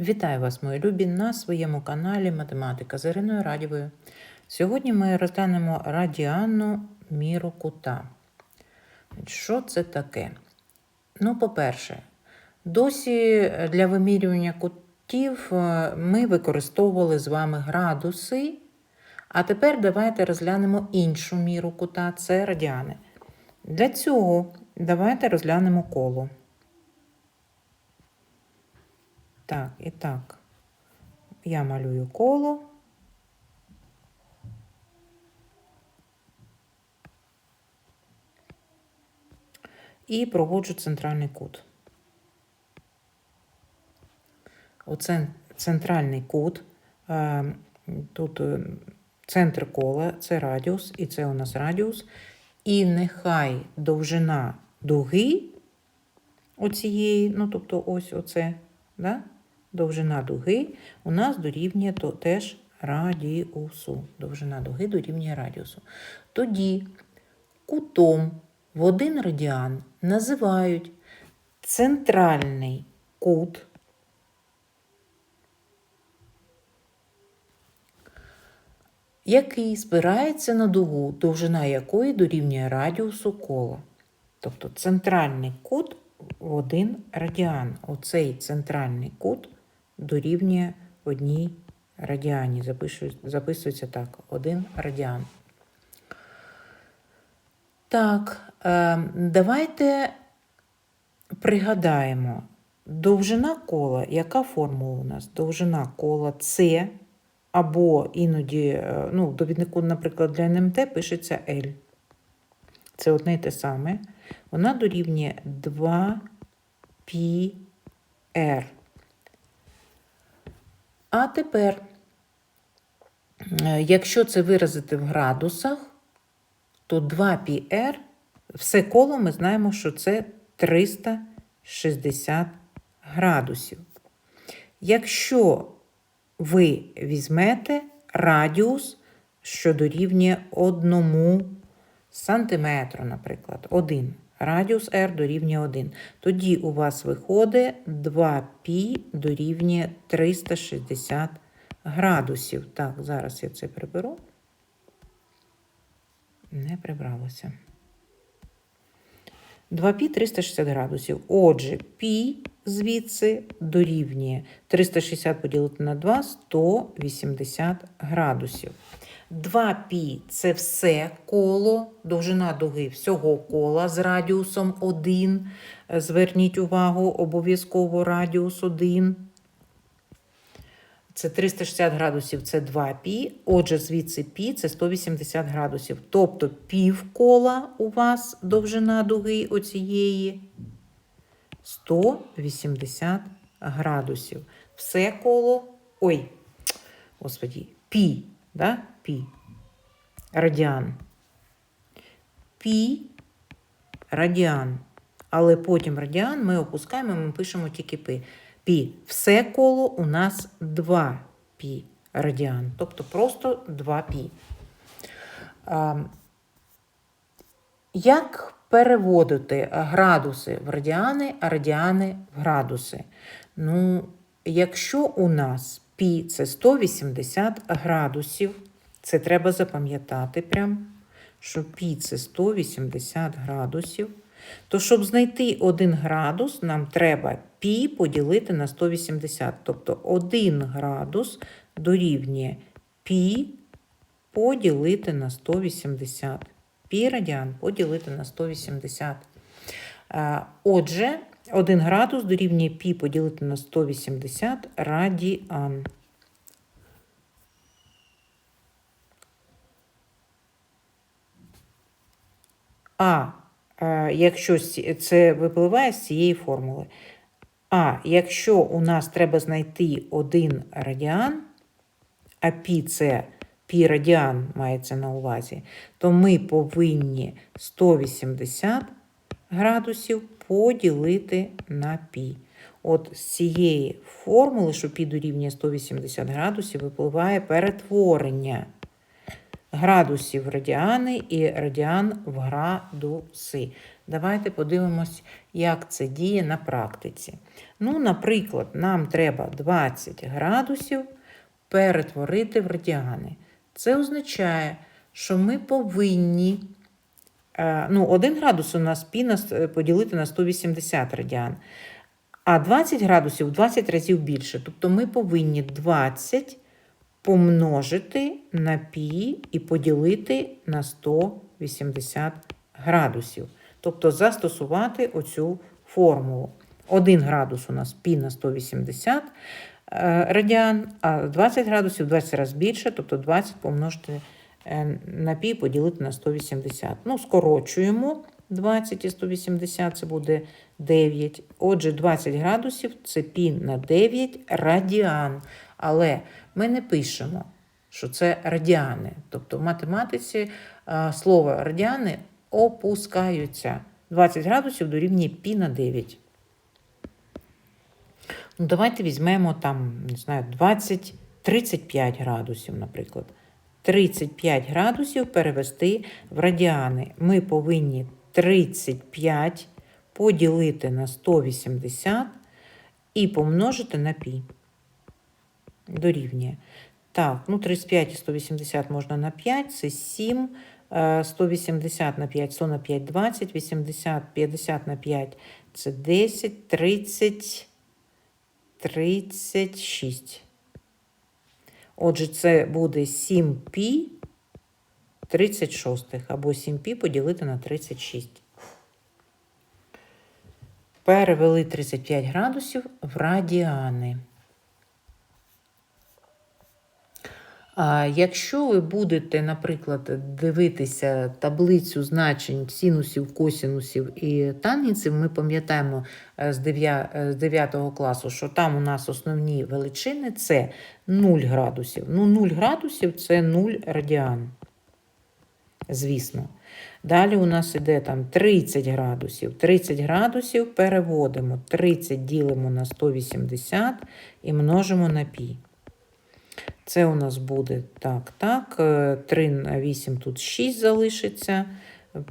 Вітаю вас, мої любі, на своєму каналі Математика з Іриною Радівою. Сьогодні ми розглянемо радіанну міру кута. Що це таке? Ну, по-перше, досі для вимірювання кутів е, ми використовували з вами градуси. А тепер давайте розглянемо іншу міру кута це радіани. Для цього давайте розглянемо коло. Так, і так. Я малюю коло. І проводжу центральний кут. Оце центральний кут. е, Тут е, центр кола, це радіус, і це у нас радіус. І нехай довжина дуги оцієї, ну тобто ось оце, да? Довжина дуги у нас дорівнює то теж радіусу. Довжина дуги дорівнює радіусу. Тоді кутом в один радіан називають центральний кут, який спирається на дугу, довжина якої дорівнює радіусу кола. Тобто центральний кут в один радіан. Оцей центральний кут дорівнює одній радіані. Записується так: один радіан. Так, е, давайте пригадаємо. Довжина кола, яка формула у нас? Довжина кола С, або іноді, е, ну, в довіднику, наприклад, для НМТ пишеться L. Це одне й те саме. Вона дорівнює 2 π r. А тепер, е, якщо це виразити в градусах, то 2 π r, все коло ми знаємо, що це 360 градусів. Якщо ви візьмете радіус, що дорівнює 1 сантиметру, наприклад, 1 Радіус r дорівнює 1. Тоді у вас виходить 2π дорівнює 360 градусів. Так, зараз я це приберу. Не прибралося. 2π 360 градусів. Отже, π звідси дорівнює 360 поділити на 2 180 градусів. 2π це все коло, довжина дуги всього кола з радіусом 1. Зверніть увагу, обов'язково радіус 1. Це 360 градусів це 2π. Отже, звідси π це 180 градусів. Тобто півкола у вас довжина дуги оцієї 180 градусів. Все коло. Ой, господі, пі, да? Пі. Радіан. Пі радіан. Але потім радіан ми опускаємо, ми пишемо тільки пи. Пі. Все коло у нас 2 пі радіан. Тобто просто 2 пі. Як переводити градуси в радіани, а радіани в градуси? Ну, якщо у нас пі це 180 градусів, це треба запам'ятати прям, що пі це 180 градусів. То щоб знайти 1 градус, нам треба пі поділити на 180. Тобто 1 градус дорівнює пі поділити на 180. Пі радіан поділити на 180. Е, Отже, 1 градус дорівнює пі поділити на 180 радіан. А е, якщо це випливає з цієї формули. А якщо у нас треба знайти один радіан, а пі це пі радіан мається на увазі, то ми повинні 180 градусів поділити на пі. От з цієї формули, що пі дорівнює 180 градусів, випливає перетворення градусів в радіани і радіан в градуси. Давайте подивимось, як це діє на практиці. Ну, наприклад, нам треба 20 градусів перетворити в радіани. Це означає, що ми повинні. Е, Ну, 1 градус у нас пі поділити на 180 радіан, а 20 градусів в 20 разів більше. Тобто ми повинні 20 помножити на пі і поділити на 180 градусів. Тобто застосувати оцю формулу. 1 градус у нас пі на 180 е, радіан, а 20 градусів в 20 разів більше, тобто 20 помножити е, на пі поділити на 180. Ну, скорочуємо 20 і 180, це буде 9. Отже, 20 градусів це пі на 9 радіан. Але ми не пишемо, що це радіани. Тобто в математиці е, слово радіани опускаються. 20 градусів дорівнює пі на 9. Ну, давайте візьмемо там, не знаю, 20, 35 градусів, наприклад. 35 градусів перевести в радіани. Ми повинні 35 поділити на 180 і помножити на пі. Дорівнює. Так, ну 35 і 180 можна на 5, це 7. е, 180 на 5, 100 на 5, 20, 80, 50 на 5, це 10, 30, 36. Отже, це буде 7π 36 або 7π поділити на 36. Перевели 35 градусів в радіани. А якщо ви будете, наприклад, дивитися таблицю значень синусів, косінусів і тангенсів, ми пам'ятаємо е, з 9, з 9 класу, що там у нас основні величини це 0 градусів. Ну, 0 градусів це 0 радіан. Звісно. Далі у нас іде там 30 градусів. 30 градусів переводимо. 30 ділимо на 180 і множимо на пі. Це у нас буде так, так. 3 на 8 тут 6 залишиться,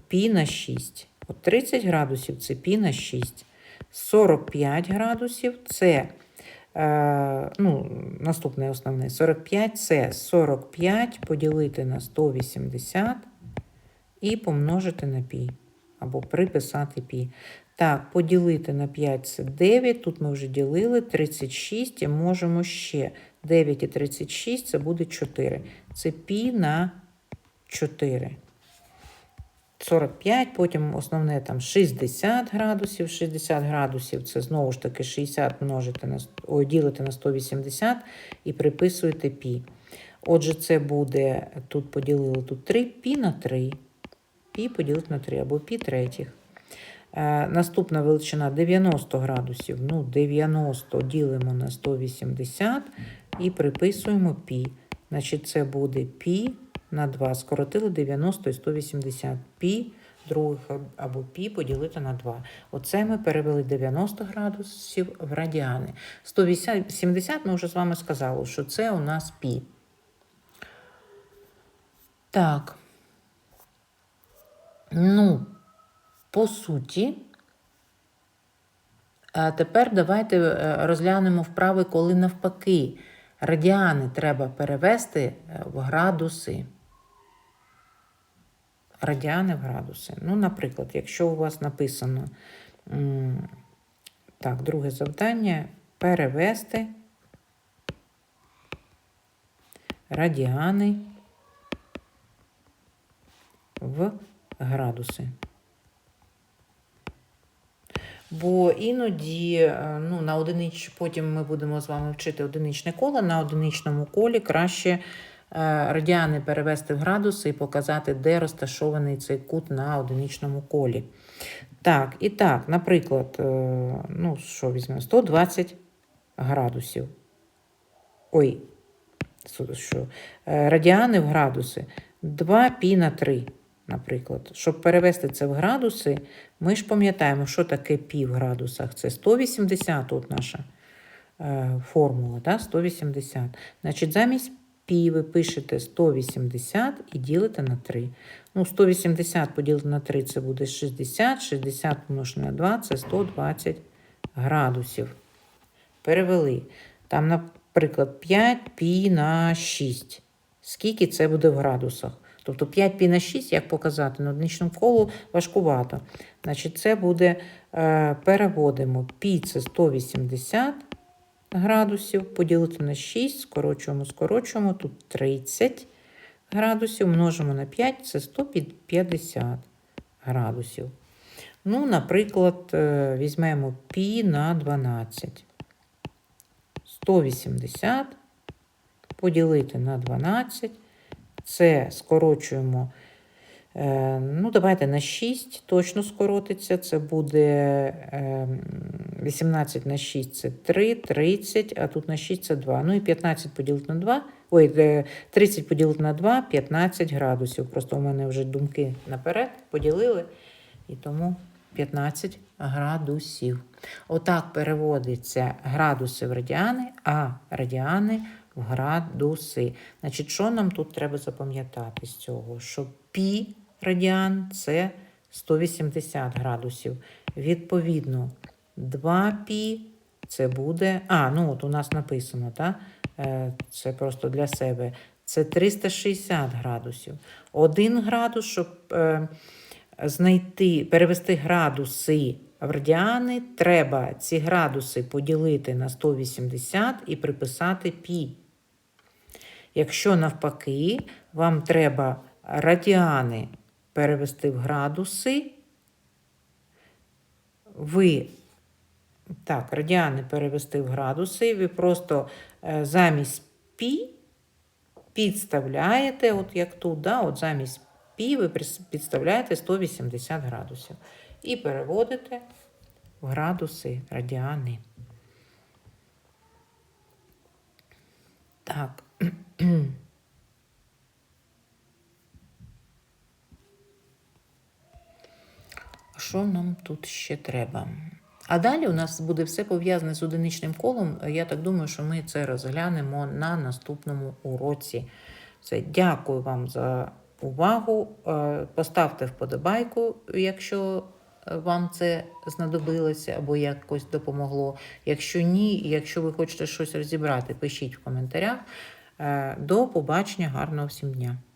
пі на 6. От 30 градусів це пі на 6. 45 градусів це е, ну, наступне основне 45 це 45 поділити на 180 і помножити на пі. Або приписати пі. Так, поділити на 5 це 9. Тут ми вже ділили 36 і можемо ще 9 і 36 це буде 4. Це пі на 4. 45, потім основне там 60 градусів. 60 градусів це знову ж таки 60 множити на ой, ділити на 180 і приписуєте пі. Отже, це буде, тут поділили тут 3, пі на 3. Пі поділити на 3 або пі третіх. Е, наступна величина 90 градусів. Ну, 90 ділимо на 180 і приписуємо пі. Значить, це буде пі на 2. Скоротили 90 і 180. Пі других або пі поділити на 2. Оце ми перевели 90 градусів в радіани. 180 ми вже з вами сказали, що це у нас пі. Так. Ну, по суті, тепер давайте е, розглянемо вправи, коли навпаки радіани треба перевести е, в градуси. Радіани в градуси. Ну, наприклад, якщо у вас написано так, друге завдання перевести радіани в градуси. Бо іноді е, ну, на одинич, потім ми будемо з вами вчити одиничне коло. На одиничному колі краще е, радіани перевести в градуси і показати, де розташований цей кут на одиничному колі. Так, і так, наприклад, е, ну, що візьмемо, 120 градусів. Ой, що? Радіани в градуси 2 пі на 3 наприклад. Щоб перевести це в градуси, ми ж пам'ятаємо, що таке пі в градусах. Це 180 тут наша е, формула, да? 180. Значить, замість пі ви пишете 180 і ділите на 3. Ну, 180 поділити на 3 це буде 60, 60 помножити на 2 це 120 градусів. Перевели. Там, наприклад, 5 пі на 6. Скільки це буде в градусах? Тобто 5 пі на 6, як показати, на одиничному колу важкувато. Значить, це буде, е, переводимо пі це 180 градусів, поділити на 6, скорочуємо, скорочуємо, тут 30 градусів, множимо на 5, це 150 градусів. Ну, наприклад, е, візьмемо пі на 12. 180 поділити на 12. Це скорочуємо. е, Ну, давайте на 6 точно скоротиться. Це буде е, 18 на 6 це 3, 30, а тут на 6 це 2. Ну і 15 поділити на 2. Ой, е, 30 поділити на 2, 15 градусів. Просто у мене вже думки наперед поділили. І тому 15 градусів. Отак переводиться градуси в радіани, а радіани градуси. Значить, що нам тут треба запам'ятати з цього? Що пі радіан це 180 градусів. Відповідно, 2 пі це буде. А, ну от у нас написано, так? Е, Це просто для себе. Це 360 градусів. Один градус, щоб е, знайти, перевести градуси в радіани, треба ці градуси поділити на 180 і приписати пі. Якщо навпаки, вам треба радіани перевести в градуси, ви так, радіани перевести в градуси, ви просто е, замість пі підставляєте, от як тут, да, от замість пі ви підставляєте 180 градусів і переводите в градуси радіани. Так. Що нам тут ще треба? А далі у нас буде все пов'язане з одиничним колом. Я так думаю, що ми це розглянемо на наступному уроці. Все, дякую вам за увагу. Е, Поставте вподобайку, якщо е, вам це знадобилося або якось допомогло. Якщо ні, якщо ви хочете щось розібрати, пишіть в коментарях. Е, До побачення, гарного всім дня!